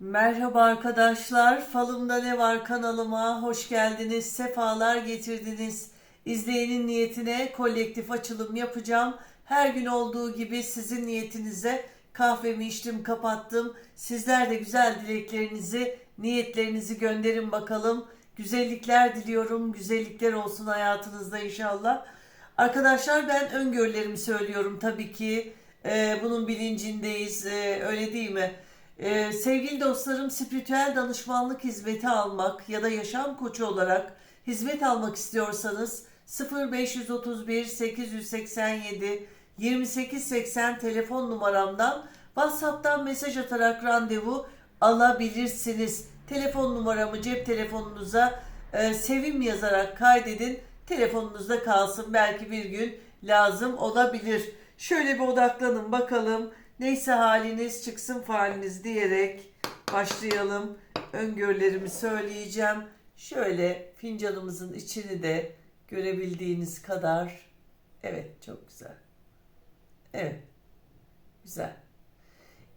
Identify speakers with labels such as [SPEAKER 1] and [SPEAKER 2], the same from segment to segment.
[SPEAKER 1] Merhaba arkadaşlar, Falımda Ne Var kanalıma hoş geldiniz, sefalar getirdiniz. İzleyenin niyetine kolektif açılım yapacağım. Her gün olduğu gibi sizin niyetinize kahvemi içtim, kapattım. Sizler de güzel dileklerinizi, niyetlerinizi gönderin bakalım. Güzellikler diliyorum, güzellikler olsun hayatınızda inşallah. Arkadaşlar ben öngörülerimi söylüyorum tabii ki. Ee, bunun bilincindeyiz, ee, öyle değil mi? Ee, sevgili dostlarım, spiritüel danışmanlık hizmeti almak ya da yaşam koçu olarak hizmet almak istiyorsanız 0531 887 2880 telefon numaramdan WhatsApp'tan mesaj atarak randevu alabilirsiniz. Telefon numaramı cep telefonunuza e, sevim yazarak kaydedin. Telefonunuzda kalsın. Belki bir gün lazım olabilir. Şöyle bir odaklanın bakalım. Neyse haliniz çıksın faliniz diyerek başlayalım. Öngörülerimi söyleyeceğim. Şöyle fincanımızın içini de görebildiğiniz kadar. Evet çok güzel. Evet. Güzel.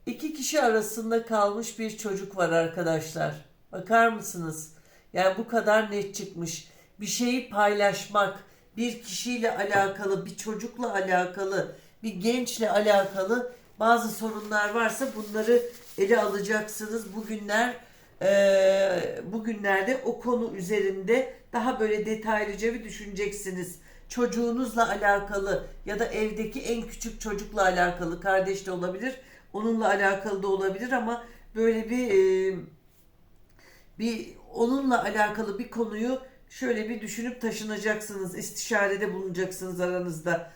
[SPEAKER 1] İki kişi arasında kalmış bir çocuk var arkadaşlar. Bakar mısınız? Yani bu kadar net çıkmış. Bir şeyi paylaşmak, bir kişiyle alakalı, bir çocukla alakalı, bir gençle alakalı bazı sorunlar varsa bunları ele alacaksınız. Bugünler eee bugünlerde o konu üzerinde daha böyle detaylıca bir düşüneceksiniz. Çocuğunuzla alakalı ya da evdeki en küçük çocukla alakalı kardeş de olabilir. Onunla alakalı da olabilir ama böyle bir eee, bir onunla alakalı bir konuyu şöyle bir düşünüp taşınacaksınız. istişarede bulunacaksınız aranızda.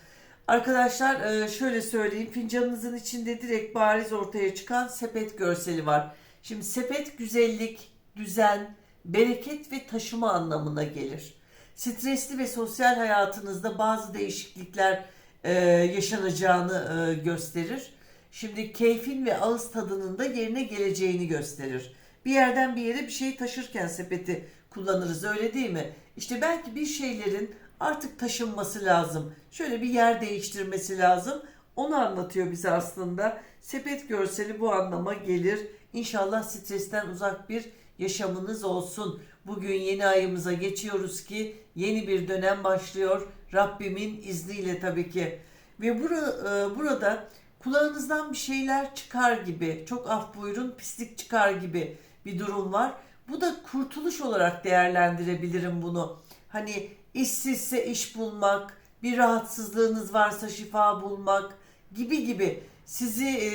[SPEAKER 1] Arkadaşlar e, şöyle söyleyeyim. Fincanınızın içinde direkt bariz ortaya çıkan sepet görseli var. Şimdi sepet güzellik, düzen, bereket ve taşıma anlamına gelir. Stresli ve sosyal hayatınızda bazı değişiklikler e, yaşanacağını e, gösterir. Şimdi keyfin ve ağız tadının da yerine geleceğini gösterir. Bir yerden bir yere bir şey taşırken sepeti kullanırız öyle değil mi? İşte belki bir şeylerin artık taşınması lazım. Şöyle bir yer değiştirmesi lazım. Onu anlatıyor bize aslında. Sepet görseli bu anlama gelir. İnşallah stresten uzak bir yaşamınız olsun. Bugün yeni ayımıza geçiyoruz ki yeni bir dönem başlıyor. Rabbimin izniyle tabii ki. Ve bura- e, burada kulağınızdan bir şeyler çıkar gibi, çok af buyurun pislik çıkar gibi bir durum var. Bu da kurtuluş olarak değerlendirebilirim bunu. Hani işsizse iş bulmak, bir rahatsızlığınız varsa şifa bulmak gibi gibi sizi e,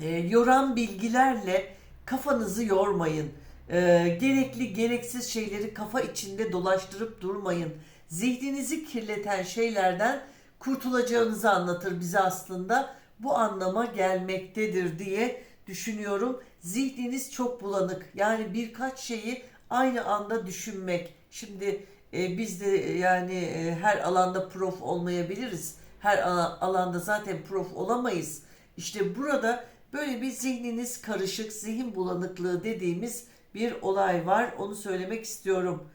[SPEAKER 1] e, yoran bilgilerle kafanızı yormayın. E, gerekli gereksiz şeyleri kafa içinde dolaştırıp durmayın. Zihninizi kirleten şeylerden kurtulacağınızı anlatır bize aslında. Bu anlama gelmektedir diye düşünüyorum. Zihniniz çok bulanık. Yani birkaç şeyi aynı anda düşünmek. Şimdi e, biz de e, yani e, her alanda prof olmayabiliriz. Her ala- alanda zaten prof olamayız. İşte burada böyle bir zihniniz karışık, zihin bulanıklığı dediğimiz bir olay var. Onu söylemek istiyorum.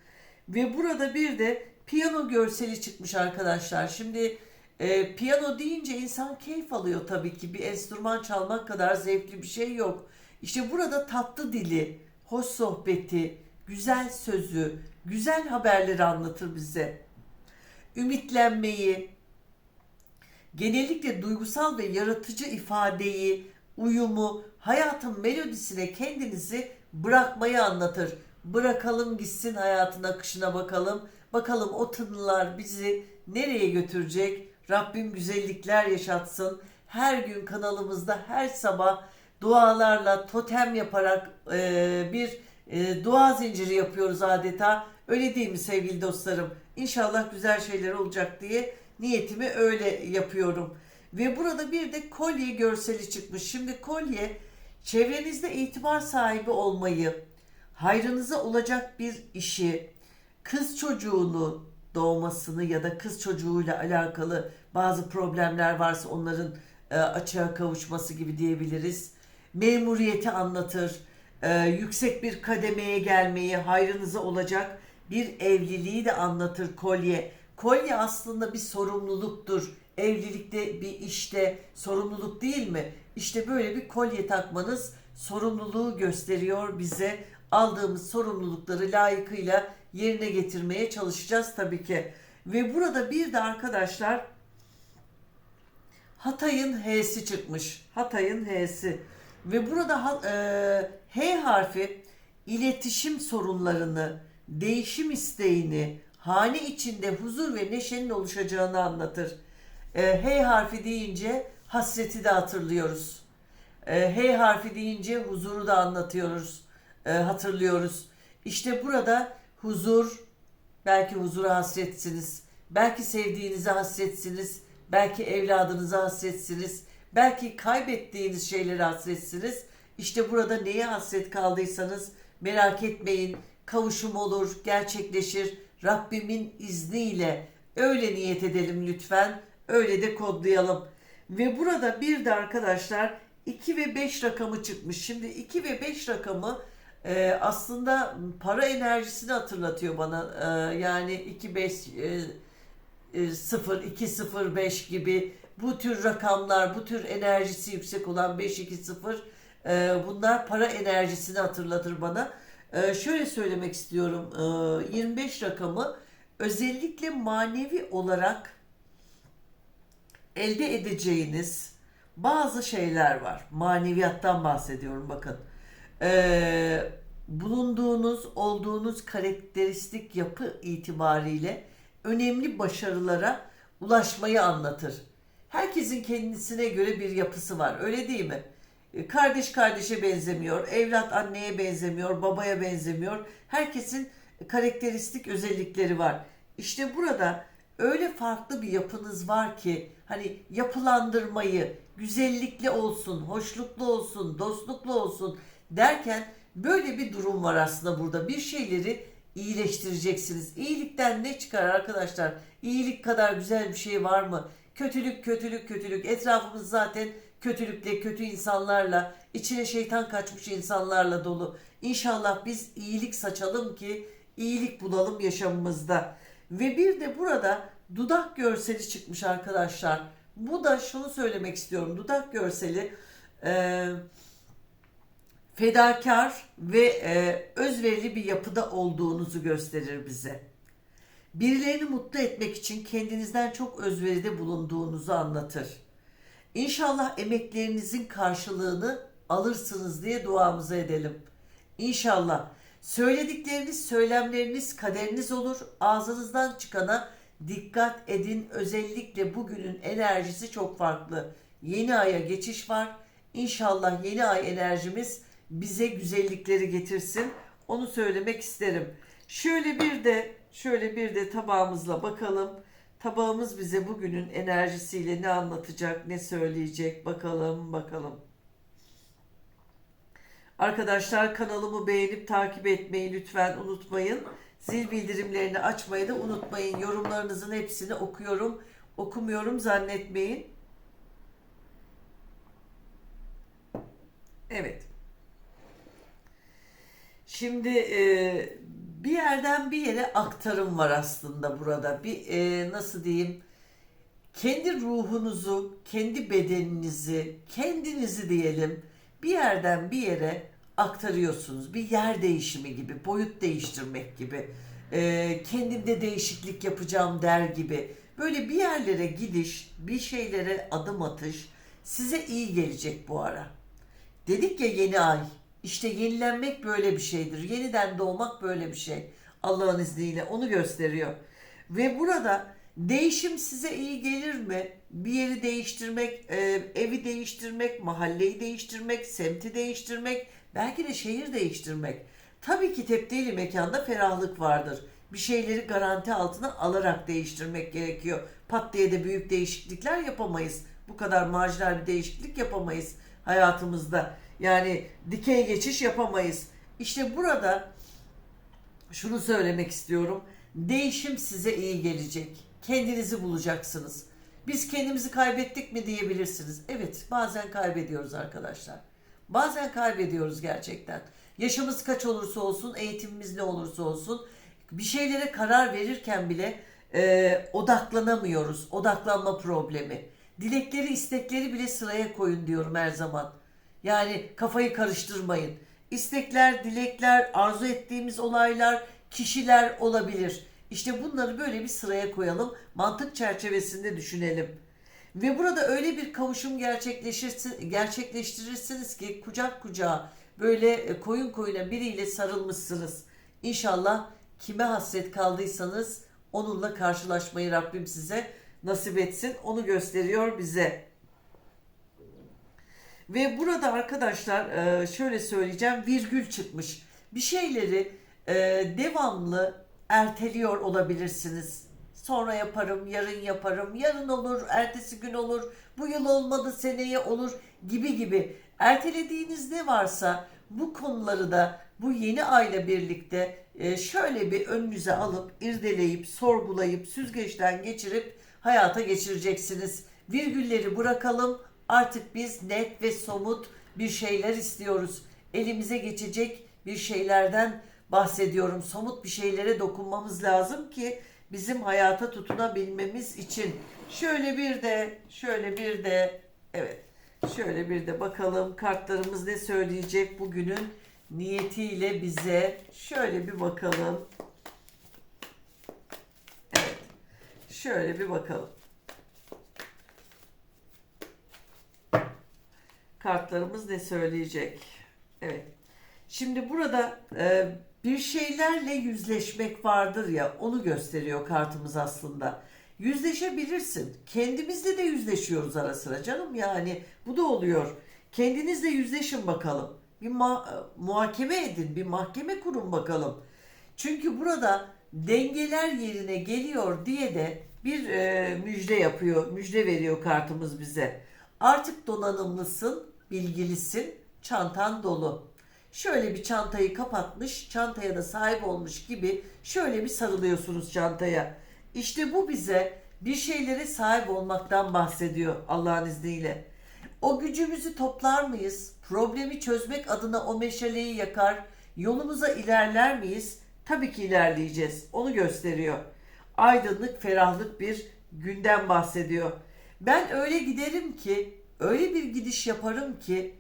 [SPEAKER 1] Ve burada bir de piyano görseli çıkmış arkadaşlar. Şimdi e, piyano deyince insan keyif alıyor tabii ki. Bir enstrüman çalmak kadar zevkli bir şey yok. İşte burada tatlı dili, hoş sohbeti, güzel sözü, güzel haberleri anlatır bize. Ümitlenmeyi, genellikle duygusal ve yaratıcı ifadeyi, uyumu, hayatın melodisine kendinizi bırakmayı anlatır. Bırakalım gitsin hayatın akışına bakalım. Bakalım o tınılar bizi nereye götürecek? Rabbim güzellikler yaşatsın. Her gün kanalımızda her sabah dualarla totem yaparak e, bir e, dua zinciri yapıyoruz adeta. Öyle değil mi sevgili dostlarım? İnşallah güzel şeyler olacak diye niyetimi öyle yapıyorum. Ve burada bir de kolye görseli çıkmış. Şimdi kolye çevrenizde itibar sahibi olmayı, hayrınıza olacak bir işi, kız çocuğunu doğmasını ya da kız çocuğuyla alakalı bazı problemler varsa onların e, açığa kavuşması gibi diyebiliriz. Memuriyeti anlatır, e, yüksek bir kademeye gelmeyi, hayrınıza olacak bir evliliği de anlatır kolye. Kolye aslında bir sorumluluktur. Evlilikte bir işte sorumluluk değil mi? İşte böyle bir kolye takmanız sorumluluğu gösteriyor bize. Aldığımız sorumlulukları layıkıyla yerine getirmeye çalışacağız tabii ki. Ve burada bir de arkadaşlar Hatay'ın H'si çıkmış. Hatay'ın H'si. Ve burada e, H harfi iletişim sorunlarını, değişim isteğini, hane içinde huzur ve neşenin oluşacağını anlatır. E, H harfi deyince hasreti de hatırlıyoruz. E, H harfi deyince huzuru da anlatıyoruz, e, hatırlıyoruz. İşte burada huzur, belki huzura hasretsiniz, belki sevdiğinize hasretsiniz, belki evladınıza hasretsiniz, belki kaybettiğiniz şeylere hasretsiniz. İşte burada neye hasret kaldıysanız merak etmeyin, kavuşum olur, gerçekleşir. Rabbimin izniyle öyle niyet edelim lütfen, öyle de kodlayalım. Ve burada bir de arkadaşlar 2 ve 5 rakamı çıkmış. Şimdi 2 ve 5 rakamı e, aslında para enerjisini hatırlatıyor bana. E, yani 2 5 e, 0 2 0 5 gibi bu tür rakamlar, bu tür enerjisi yüksek olan 5 2 0 e, bunlar para enerjisini hatırlatır bana. E, şöyle söylemek istiyorum. E, 25 rakamı özellikle manevi olarak elde edeceğiniz bazı şeyler var. Maneviyattan bahsediyorum bakın. Ee, bulunduğunuz, olduğunuz karakteristik yapı itibariyle önemli başarılara ulaşmayı anlatır. Herkesin kendisine göre bir yapısı var. Öyle değil mi? Ee, Kardeş kardeşe benzemiyor, evlat anneye benzemiyor, babaya benzemiyor. Herkesin karakteristik özellikleri var. İşte burada öyle farklı bir yapınız var ki hani yapılandırmayı güzellikli olsun, hoşluklu olsun, dostluklu olsun derken böyle bir durum var aslında burada. Bir şeyleri iyileştireceksiniz. İyilikten ne çıkar arkadaşlar? İyilik kadar güzel bir şey var mı? Kötülük, kötülük, kötülük. Etrafımız zaten kötülükle, kötü insanlarla, içine şeytan kaçmış insanlarla dolu. İnşallah biz iyilik saçalım ki iyilik bulalım yaşamımızda. Ve bir de burada dudak görseli çıkmış arkadaşlar. Bu da şunu söylemek istiyorum. Dudak görseli e, fedakar ve e, özverili bir yapıda olduğunuzu gösterir bize. Birilerini mutlu etmek için kendinizden çok özveride bulunduğunuzu anlatır. İnşallah emeklerinizin karşılığını alırsınız diye duamızı edelim. İnşallah söyledikleriniz, söylemleriniz kaderiniz olur. Ağzınızdan çıkana dikkat edin. Özellikle bugünün enerjisi çok farklı. Yeni aya geçiş var. İnşallah yeni ay enerjimiz bize güzellikleri getirsin. Onu söylemek isterim. Şöyle bir de şöyle bir de tabağımızla bakalım. Tabağımız bize bugünün enerjisiyle ne anlatacak, ne söyleyecek bakalım bakalım. Arkadaşlar kanalımı beğenip takip etmeyi lütfen unutmayın. Zil bildirimlerini açmayı da unutmayın. Yorumlarınızın hepsini okuyorum. Okumuyorum zannetmeyin. Evet. Şimdi bir yerden bir yere aktarım var aslında burada. Bir e, nasıl diyeyim? Kendi ruhunuzu, kendi bedeninizi, kendinizi diyelim bir yerden bir yere aktarıyorsunuz. Bir yer değişimi gibi, boyut değiştirmek gibi, e, kendimde değişiklik yapacağım der gibi. Böyle bir yerlere gidiş, bir şeylere adım atış size iyi gelecek bu ara. Dedik ya yeni ay. İşte yenilenmek böyle bir şeydir. Yeniden doğmak böyle bir şey. Allah'ın izniyle onu gösteriyor. Ve burada değişim size iyi gelir mi? Bir yeri değiştirmek, e, evi değiştirmek, mahalleyi değiştirmek, semti değiştirmek, belki de şehir değiştirmek. Tabii ki tepdili mekanda ferahlık vardır. Bir şeyleri garanti altına alarak değiştirmek gerekiyor. Pat diye de büyük değişiklikler yapamayız. Bu kadar marjinal bir değişiklik yapamayız hayatımızda. Yani dikey geçiş yapamayız. İşte burada şunu söylemek istiyorum. Değişim size iyi gelecek. Kendinizi bulacaksınız. Biz kendimizi kaybettik mi diyebilirsiniz. Evet, bazen kaybediyoruz arkadaşlar. Bazen kaybediyoruz gerçekten. Yaşımız kaç olursa olsun, eğitimimiz ne olursa olsun bir şeylere karar verirken bile e, odaklanamıyoruz. Odaklanma problemi. Dilekleri, istekleri bile sıraya koyun diyorum her zaman. Yani kafayı karıştırmayın. İstekler, dilekler, arzu ettiğimiz olaylar, kişiler olabilir. İşte bunları böyle bir sıraya koyalım. Mantık çerçevesinde düşünelim. Ve burada öyle bir kavuşum gerçekleştirirsiniz ki kucak kucağa böyle e, koyun koyuna biriyle sarılmışsınız. İnşallah kime hasret kaldıysanız onunla karşılaşmayı Rabbim size nasip etsin. Onu gösteriyor bize. Ve burada arkadaşlar e, şöyle söyleyeceğim virgül çıkmış. Bir şeyleri e, devamlı erteliyor olabilirsiniz. Sonra yaparım, yarın yaparım, yarın olur, ertesi gün olur, bu yıl olmadı seneye olur gibi gibi. Ertelediğiniz ne varsa bu konuları da bu yeni ayla birlikte e, şöyle bir önünüze alıp irdeleyip sorgulayıp süzgeçten geçirip hayata geçireceksiniz. Virgülleri bırakalım. Artık biz net ve somut bir şeyler istiyoruz. Elimize geçecek bir şeylerden bahsediyorum. Somut bir şeylere dokunmamız lazım ki bizim hayata tutunabilmemiz için. Şöyle bir de, şöyle bir de, evet. Şöyle bir de bakalım kartlarımız ne söyleyecek bugünün niyetiyle bize. Şöyle bir bakalım. Evet. Şöyle bir bakalım. Kartlarımız ne söyleyecek? Evet. Şimdi burada e, bir şeylerle yüzleşmek vardır ya onu gösteriyor kartımız aslında. Yüzleşebilirsin. Kendimizle de yüzleşiyoruz ara sıra canım yani bu da oluyor. Kendinizle yüzleşin bakalım. Bir ma- muhakeme edin, bir mahkeme kurun bakalım. Çünkü burada dengeler yerine geliyor diye de bir e, müjde yapıyor, müjde veriyor kartımız bize. Artık donanımlısın, bilgilisin, çantan dolu. Şöyle bir çantayı kapatmış, çantaya da sahip olmuş gibi şöyle bir sarılıyorsunuz çantaya. İşte bu bize bir şeylere sahip olmaktan bahsediyor Allah'ın izniyle. O gücümüzü toplar mıyız? Problemi çözmek adına o meşaleyi yakar, yolumuza ilerler miyiz? Tabii ki ilerleyeceğiz. Onu gösteriyor. Aydınlık, ferahlık bir günden bahsediyor. Ben öyle giderim ki, öyle bir gidiş yaparım ki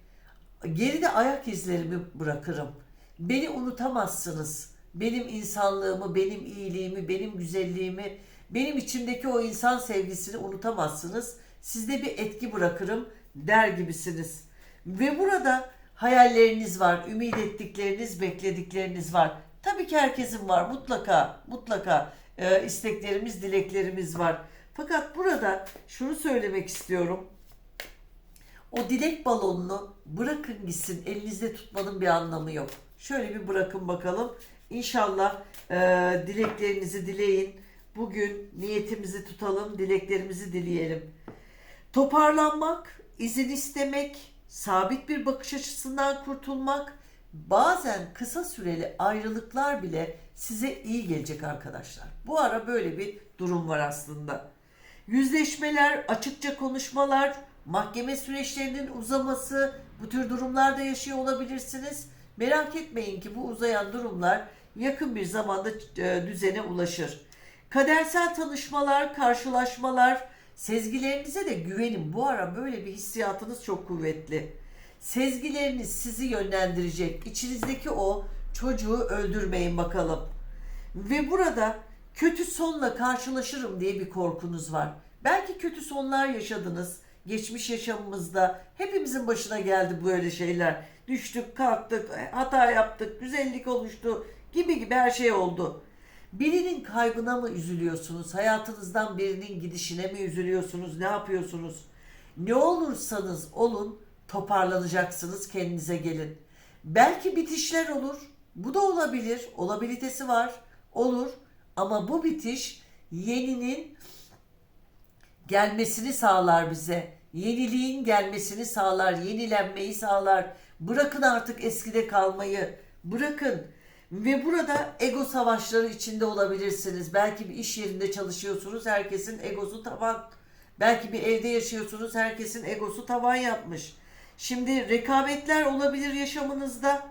[SPEAKER 1] geride ayak izlerimi bırakırım. Beni unutamazsınız. Benim insanlığımı, benim iyiliğimi, benim güzelliğimi, benim içimdeki o insan sevgisini unutamazsınız. Sizde bir etki bırakırım der gibisiniz. Ve burada hayalleriniz var, ümit ettikleriniz, bekledikleriniz var. Tabii ki herkesin var mutlaka, mutlaka e, isteklerimiz, dileklerimiz var. Fakat burada şunu söylemek istiyorum. O dilek balonunu bırakın gitsin. Elinizde tutmanın bir anlamı yok. Şöyle bir bırakın bakalım. İnşallah e, dileklerinizi dileyin. Bugün niyetimizi tutalım, dileklerimizi dileyelim. Toparlanmak, izin istemek, sabit bir bakış açısından kurtulmak, bazen kısa süreli ayrılıklar bile size iyi gelecek arkadaşlar. Bu ara böyle bir durum var aslında. Yüzleşmeler, açıkça konuşmalar, mahkeme süreçlerinin uzaması, bu tür durumlarda yaşıyor olabilirsiniz. Merak etmeyin ki bu uzayan durumlar yakın bir zamanda e, düzene ulaşır. Kadersel tanışmalar, karşılaşmalar, sezgilerinize de güvenin. Bu ara böyle bir hissiyatınız çok kuvvetli. Sezgileriniz sizi yönlendirecek. İçinizdeki o çocuğu öldürmeyin bakalım. Ve burada kötü sonla karşılaşırım diye bir korkunuz var. Belki kötü sonlar yaşadınız. Geçmiş yaşamımızda hepimizin başına geldi böyle şeyler. Düştük, kalktık, hata yaptık, güzellik oluştu gibi gibi her şey oldu. Birinin kaybına mı üzülüyorsunuz? Hayatınızdan birinin gidişine mi üzülüyorsunuz? Ne yapıyorsunuz? Ne olursanız olun toparlanacaksınız, kendinize gelin. Belki bitişler olur. Bu da olabilir. Olabilitesi var. Olur. Ama bu bitiş yeninin gelmesini sağlar bize. Yeniliğin gelmesini sağlar, yenilenmeyi sağlar. Bırakın artık eskide kalmayı. Bırakın. Ve burada ego savaşları içinde olabilirsiniz. Belki bir iş yerinde çalışıyorsunuz, herkesin egosu tavan. Belki bir evde yaşıyorsunuz, herkesin egosu tavan yapmış. Şimdi rekabetler olabilir yaşamınızda.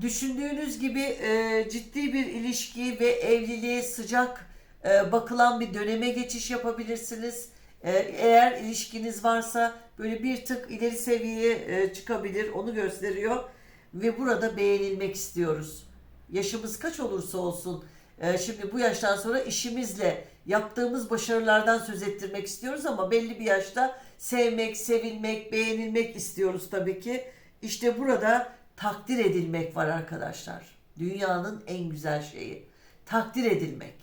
[SPEAKER 1] Düşündüğünüz gibi e, ciddi bir ilişki ve evliliğe sıcak e, bakılan bir döneme geçiş yapabilirsiniz. Ee, eğer ilişkiniz varsa böyle bir tık ileri seviyeye e, çıkabilir. Onu gösteriyor. Ve burada beğenilmek istiyoruz. Yaşımız kaç olursa olsun e, şimdi bu yaştan sonra işimizle yaptığımız başarılardan söz ettirmek istiyoruz ama belli bir yaşta sevmek, sevilmek, beğenilmek istiyoruz tabii ki. İşte burada takdir edilmek var arkadaşlar. Dünyanın en güzel şeyi. Takdir edilmek.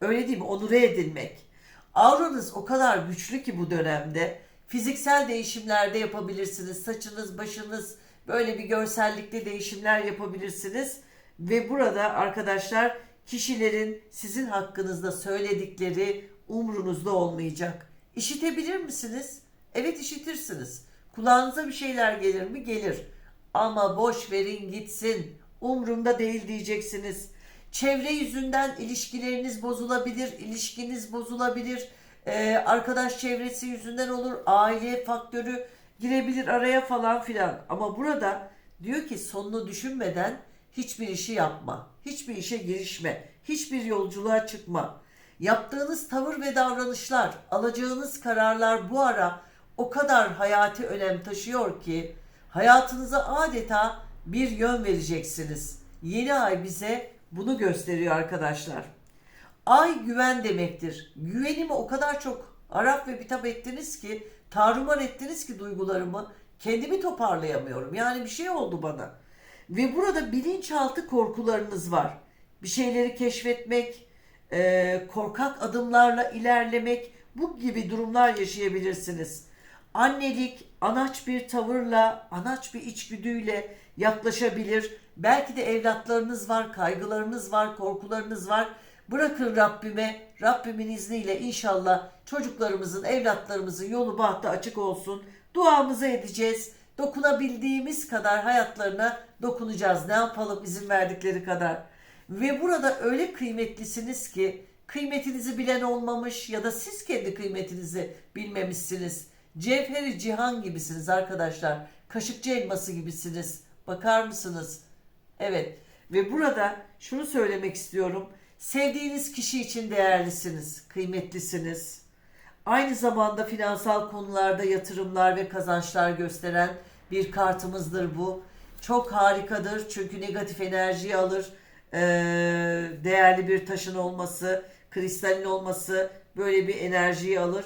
[SPEAKER 1] Öyle değil mi? Onure edilmek. Auranız o kadar güçlü ki bu dönemde. Fiziksel değişimlerde yapabilirsiniz. Saçınız, başınız böyle bir görsellikte değişimler yapabilirsiniz. Ve burada arkadaşlar kişilerin sizin hakkınızda söyledikleri umrunuzda olmayacak. İşitebilir misiniz? Evet işitirsiniz. Kulağınıza bir şeyler gelir mi? Gelir. Ama boş verin gitsin. Umrumda değil diyeceksiniz. Çevre yüzünden ilişkileriniz bozulabilir, ilişkiniz bozulabilir. Ee, arkadaş çevresi yüzünden olur, aile faktörü girebilir araya falan filan. Ama burada diyor ki sonunu düşünmeden hiçbir işi yapma, hiçbir işe girişme, hiçbir yolculuğa çıkma. Yaptığınız tavır ve davranışlar, alacağınız kararlar bu ara o kadar hayati önem taşıyor ki hayatınıza adeta bir yön vereceksiniz. Yeni ay bize bunu gösteriyor arkadaşlar. Ay güven demektir. Güvenimi o kadar çok Arap ve bitap ettiniz ki, tarumar ettiniz ki duygularımı. Kendimi toparlayamıyorum. Yani bir şey oldu bana. Ve burada bilinçaltı korkularınız var. Bir şeyleri keşfetmek, korkak adımlarla ilerlemek, bu gibi durumlar yaşayabilirsiniz. Annelik, anaç bir tavırla, anaç bir içgüdüyle yaklaşabilir. Belki de evlatlarınız var, kaygılarınız var, korkularınız var. Bırakın Rabbime, Rabbimin izniyle inşallah çocuklarımızın, evlatlarımızın yolu bahtı açık olsun. Duamızı edeceğiz. Dokunabildiğimiz kadar hayatlarına dokunacağız. Ne yapalım izin verdikleri kadar. Ve burada öyle kıymetlisiniz ki kıymetinizi bilen olmamış ya da siz kendi kıymetinizi bilmemişsiniz. Cevheri cihan gibisiniz arkadaşlar. Kaşıkçı elması gibisiniz. Bakar mısınız? Evet. Ve burada şunu söylemek istiyorum. Sevdiğiniz kişi için değerlisiniz, kıymetlisiniz. Aynı zamanda finansal konularda yatırımlar ve kazançlar gösteren bir kartımızdır bu. Çok harikadır çünkü negatif enerjiyi alır. Ee, değerli bir taşın olması, kristalin olması böyle bir enerjiyi alır.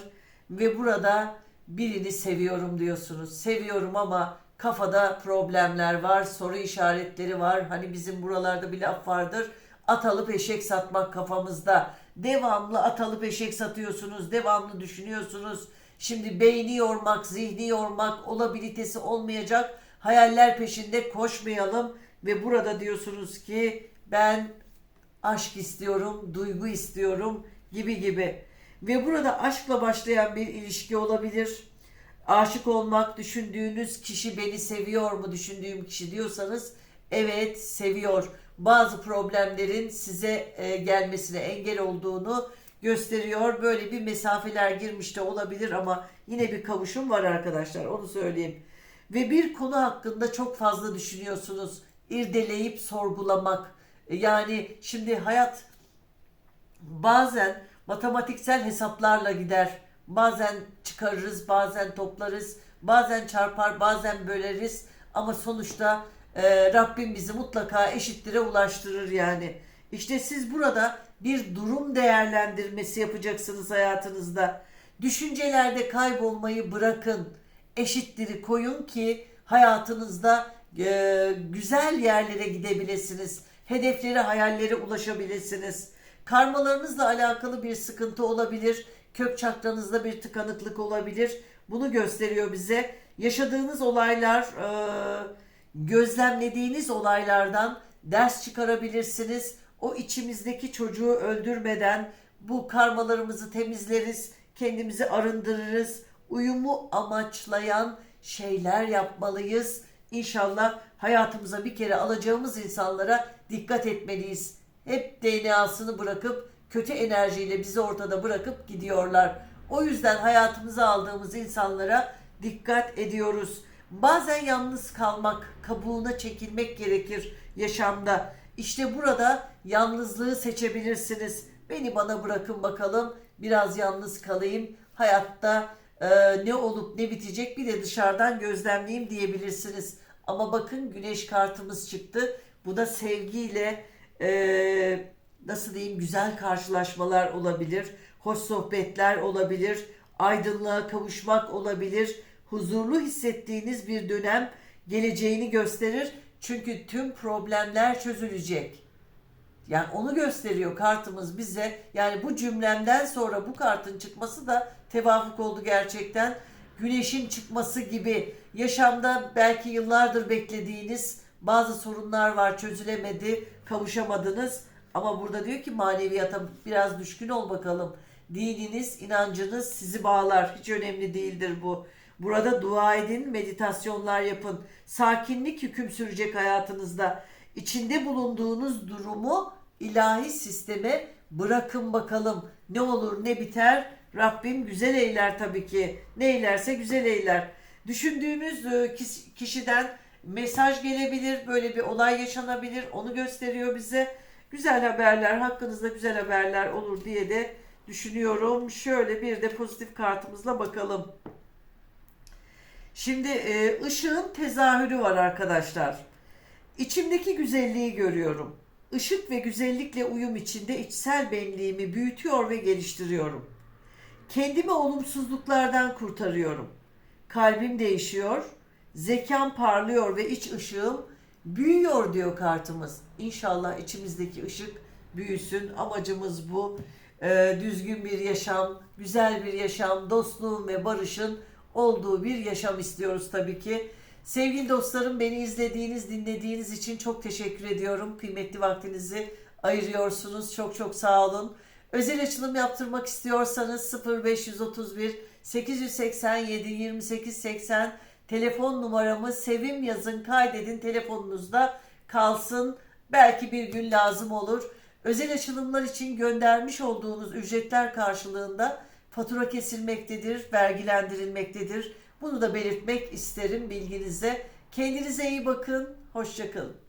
[SPEAKER 1] Ve burada birini seviyorum diyorsunuz. Seviyorum ama kafada problemler var, soru işaretleri var. Hani bizim buralarda bir laf vardır. At alıp eşek satmak kafamızda. Devamlı at alıp eşek satıyorsunuz, devamlı düşünüyorsunuz. Şimdi beyni yormak, zihni yormak, olabilitesi olmayacak hayaller peşinde koşmayalım. Ve burada diyorsunuz ki ben aşk istiyorum, duygu istiyorum gibi gibi. Ve burada aşkla başlayan bir ilişki olabilir. Aşık olmak, düşündüğünüz kişi beni seviyor mu düşündüğüm kişi diyorsanız evet seviyor. Bazı problemlerin size e, gelmesine engel olduğunu gösteriyor. Böyle bir mesafeler girmiş de olabilir ama yine bir kavuşum var arkadaşlar onu söyleyeyim. Ve bir konu hakkında çok fazla düşünüyorsunuz. İrdeleyip sorgulamak. E, Yani şimdi hayat bazen matematiksel hesaplarla gider. Bazen çıkarırız, bazen toplarız, bazen çarpar, bazen böleriz. Ama sonuçta e, Rabbim bizi mutlaka eşittire ulaştırır yani. İşte siz burada bir durum değerlendirmesi yapacaksınız hayatınızda. Düşüncelerde kaybolmayı bırakın. Eşittiri koyun ki hayatınızda e, güzel yerlere gidebilirsiniz. Hedeflere, hayallere ulaşabilirsiniz. Karmalarınızla alakalı bir sıkıntı olabilir. Kök çakranızda bir tıkanıklık olabilir. Bunu gösteriyor bize. Yaşadığınız olaylar, e, gözlemlediğiniz olaylardan ders çıkarabilirsiniz. O içimizdeki çocuğu öldürmeden bu karmalarımızı temizleriz, kendimizi arındırırız. Uyumu amaçlayan şeyler yapmalıyız. İnşallah hayatımıza bir kere alacağımız insanlara dikkat etmeliyiz. Hep DNA'sını bırakıp kötü enerjiyle bizi ortada bırakıp gidiyorlar. O yüzden hayatımıza aldığımız insanlara dikkat ediyoruz. Bazen yalnız kalmak, kabuğuna çekilmek gerekir yaşamda. İşte burada yalnızlığı seçebilirsiniz. Beni bana bırakın bakalım. Biraz yalnız kalayım. Hayatta e, ne olup ne bitecek bir de dışarıdan gözlemleyeyim diyebilirsiniz. Ama bakın güneş kartımız çıktı. Bu da sevgiyle e, nasıl diyeyim güzel karşılaşmalar olabilir. Hoş sohbetler olabilir. Aydınlığa kavuşmak olabilir. Huzurlu hissettiğiniz bir dönem geleceğini gösterir. Çünkü tüm problemler çözülecek. Yani onu gösteriyor kartımız bize. Yani bu cümlemden sonra bu kartın çıkması da tevafuk oldu gerçekten. Güneşin çıkması gibi yaşamda belki yıllardır beklediğiniz bazı sorunlar var çözülemedi, kavuşamadınız. Ama burada diyor ki maneviyata biraz düşkün ol bakalım. Dininiz, inancınız sizi bağlar. Hiç önemli değildir bu. Burada dua edin, meditasyonlar yapın. Sakinlik hüküm sürecek hayatınızda. İçinde bulunduğunuz durumu ilahi sisteme bırakın bakalım. Ne olur ne biter Rabbim güzel eyler tabii ki. Ne eylerse güzel eyler. Düşündüğünüz e, kişiden mesaj gelebilir, böyle bir olay yaşanabilir. Onu gösteriyor bize. Güzel haberler, hakkınızda güzel haberler olur diye de düşünüyorum. Şöyle bir de pozitif kartımızla bakalım. Şimdi e, ışığın tezahürü var arkadaşlar. İçimdeki güzelliği görüyorum. Işık ve güzellikle uyum içinde içsel benliğimi büyütüyor ve geliştiriyorum. Kendimi olumsuzluklardan kurtarıyorum. Kalbim değişiyor, zekam parlıyor ve iç ışığım büyüyor diyor kartımız. İnşallah içimizdeki ışık büyüsün. Amacımız bu. Ee, düzgün bir yaşam, güzel bir yaşam, dostluğun ve barışın olduğu bir yaşam istiyoruz tabii ki. Sevgili dostlarım beni izlediğiniz, dinlediğiniz için çok teşekkür ediyorum. Kıymetli vaktinizi ayırıyorsunuz. Çok çok sağ olun. Özel açılım yaptırmak istiyorsanız 0531 887 28 80 telefon numaramı sevim yazın kaydedin telefonunuzda kalsın. Belki bir gün lazım olur. Özel açılımlar için göndermiş olduğunuz ücretler karşılığında fatura kesilmektedir, vergilendirilmektedir. Bunu da belirtmek isterim bilginize. Kendinize iyi bakın. Hoşçakalın.